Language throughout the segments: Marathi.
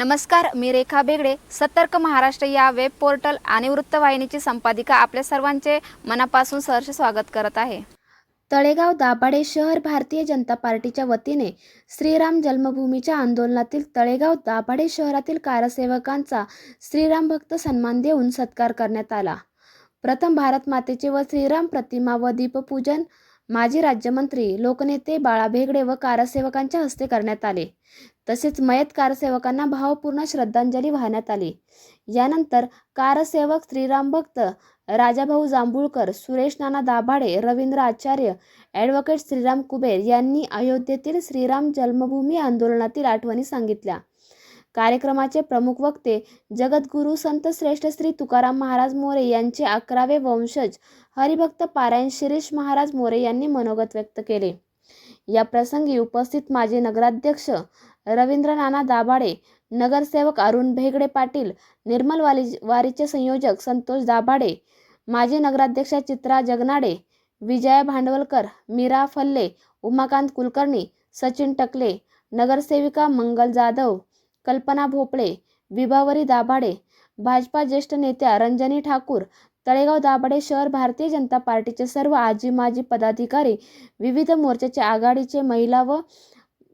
नमस्कार मी रेखा बेगडे. सतर्क महाराष्ट्र या वेब पोर्टल आणि वृत्तवाहिनीची संपादिका आपल्या सर्वांचे मनापासून सहर्ष स्वागत करत आहे. तळेगाव दाभाडे शहर भारतीय जनता पार्टीच्या वतीने श्रीराम जन्मभूमीच्या आंदोलनातील तळेगाव दाभाडे शहरातील कारसेवकांचा श्रीराम भक्त सन्मान देऊन सत्कार करण्यात आला. प्रथम भारत मातेचे व श्रीराम प्रतिमा व दीपपूजन माजी राज्यमंत्री लोकनेते बाळा भेगडे व कारसेवकांच्या हस्ते करण्यात आले. तसेच मयत कारसेवकांना भावपूर्ण श्रद्धांजली वाहण्यात आली. यानंतर कारसेवक श्रीराम भक्त राजाभाऊ जांभूळकर सुरेश नाना दाभाडे रवींद्र आचार्य ॲडव्होकेट श्रीराम कुबेर यांनी अयोध्येतील श्रीराम जन्मभूमी आंदोलनातील आठवणी सांगितल्या. कार्यक्रमाचे प्रमुख वक्ते जगद्गुरू संत श्रेष्ठ श्री तुकाराम महाराज मोरे यांचे अकरावे वंशज हरिभक्त पारायण शिरीष महाराज मोरे यांनी मनोगत व्यक्त केले. या प्रसंगी उपस्थित माजी नगराध्यक्ष रवींद्र नाना दाभाडे नगरसेवक अरुण भेगडे पाटील निर्मल वाली वारीचे संयोजक संतोष दाभाडे माजी नगराध्यक्ष चित्रा जगनाडे विजया भांडवलकर मीरा फल्ले उमाकांत कुलकर्णी सचिन टकले नगरसेविका मंगल जाधव कल्पना भोपळे विभावरी दाभाडे भाजपा ज्येष्ठ नेत्या रंजनी ठाकूर तळेगाव दाभाडे शहर भारतीय जनता पार्टीचे सर्व आजी माजी पदाधिकारी विविध मोर्चाचे आघाडीचे महिला व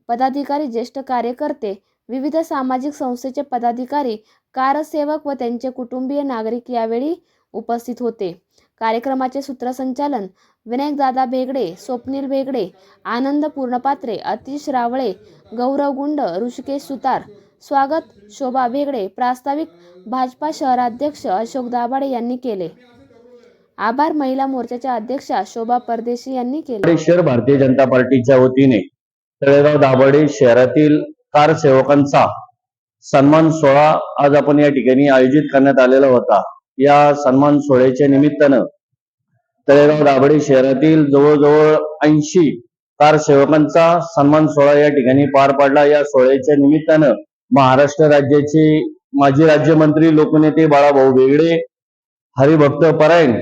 पदाधिकारी ज्येष्ठ कार्यकर्ते विविध सामाजिक संस्थेचे पदाधिकारी कारसेवक व त्यांचे कुटुंबीय नागरिक यावेळी उपस्थित होते. कार्यक्रमाचे सूत्रसंचालन विनायकदादा भेगडे स्वप्नील भेगडे आनंद पूर्णपात्रे अतिश रावळे गौरव गुंड ऋषिकेश सुतार स्वागत शोभा भेगडे प्रास्ताविक भाजपा शहराध्यक्ष अशोक दाभाडे यांनी केले. आभार महिला मोर्चाच्या अध्यक्षा शोभा परदेशी यांनी केले. शहर भारतीय जनता पार्टीच्या वतीने तळेगाव दाभाडे शहरातील कार सेवकांचा सन्मान सोहळा आज आपण या ठिकाणी आयोजित करण्यात आलेला होता. या सन्मान सोहळ्याच्या निमित्तानं तळेगाव दाभाडे शहरातील जवळजवळ ऐंशी कार सेवकांचा सन्मान सोहळा या ठिकाणी पार पडला. या सोहळ्याच्या निमित्तानं महाराष्ट्र राज्याचे माजी राज्यमंत्री लोकनेते बाळाभाऊ बेगडे हरिभक्त परायण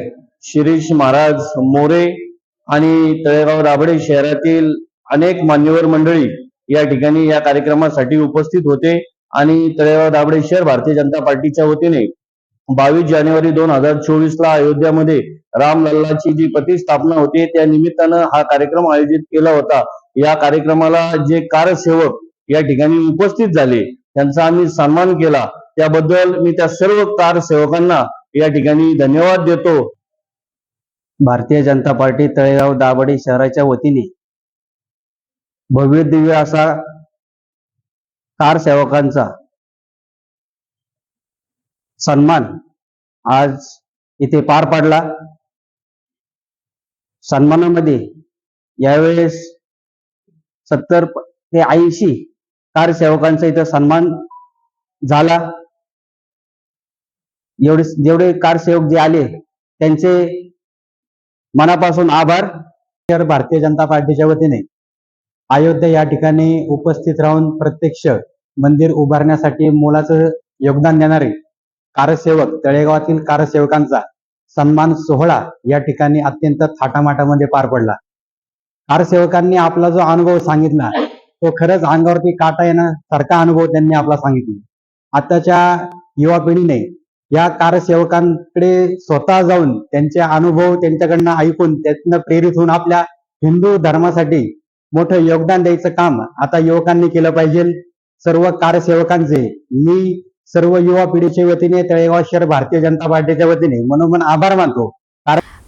शिरीष महाराज मोरे आणि तळेगाव दाभाडे शहरातील अनेक मान्यवर मंडळी या ठिकाणी या कार्यक्रमासाठी उपस्थित होते आणि तळेगाव दाभाडे शहर भारतीय जनता पार्टीच्या वतीने बावीस जानेवारी दोन हजार चोवीस ला अयोध्यामध्ये रामलल्लाची जी प्रतिष्ठापना होती त्या निमित्तानं हा कार्यक्रम आयोजित केला होता. या कार्यक्रमाला जे कारसेवक या ठिकाणी उपस्थित झाले. त्यांचा आम्ही सन्मान केला. त्याबद्दल मी त्या सर्व कार सेवकांना या ठिकाणी धन्यवाद देतो. भारतीय जनता पार्टी तळेगाव दाभाडे शहराच्या वतीने. भव्य दिव्य असा कार सेवकांचा सन्मान आज इथे पार पडला. सन्मानामध्ये यावेळेस सत्तर ते ऐंशी कार सेवकांचा इथं सन्मान झाला. एवढे जेवढे कार सेवक जे आले त्यांचे मनापासून आभार. तर भारतीय जनता पार्टीच्या वतीने अयोध्या या ठिकाणी उपस्थित राहून प्रत्यक्ष मंदिर उभारण्यासाठी मोलाचं योगदान देणारे कारसेवक तळेगावातील कारसेवकांचा सन्मान सोहळा या ठिकाणी अत्यंत थाटामाटामध्ये पार पडला. कारसेवकांनी आपला जो अनुभव सांगितला तो खरंच अंगावरती काटा येण्यासारखा अनुभव त्यांनी आपला सांगितला. आताच्या युवा पिढीने या कारसेवकांकडे स्वतः जाऊन त्यांचे अनुभव त्यांच्याकडनं ऐकून त्यातनं प्रेरित होऊन आपल्या हिंदू धर्मासाठी मोठं योगदान द्यायचं काम आता युवकांनी केलं पाहिजे. सर्व कारसेवकांचे मी सर्व युवा पिढीच्या वतीने तळेगाव शहर भारतीय जनता पार्टीच्या वतीने मनोमन आभार मानतो. कारण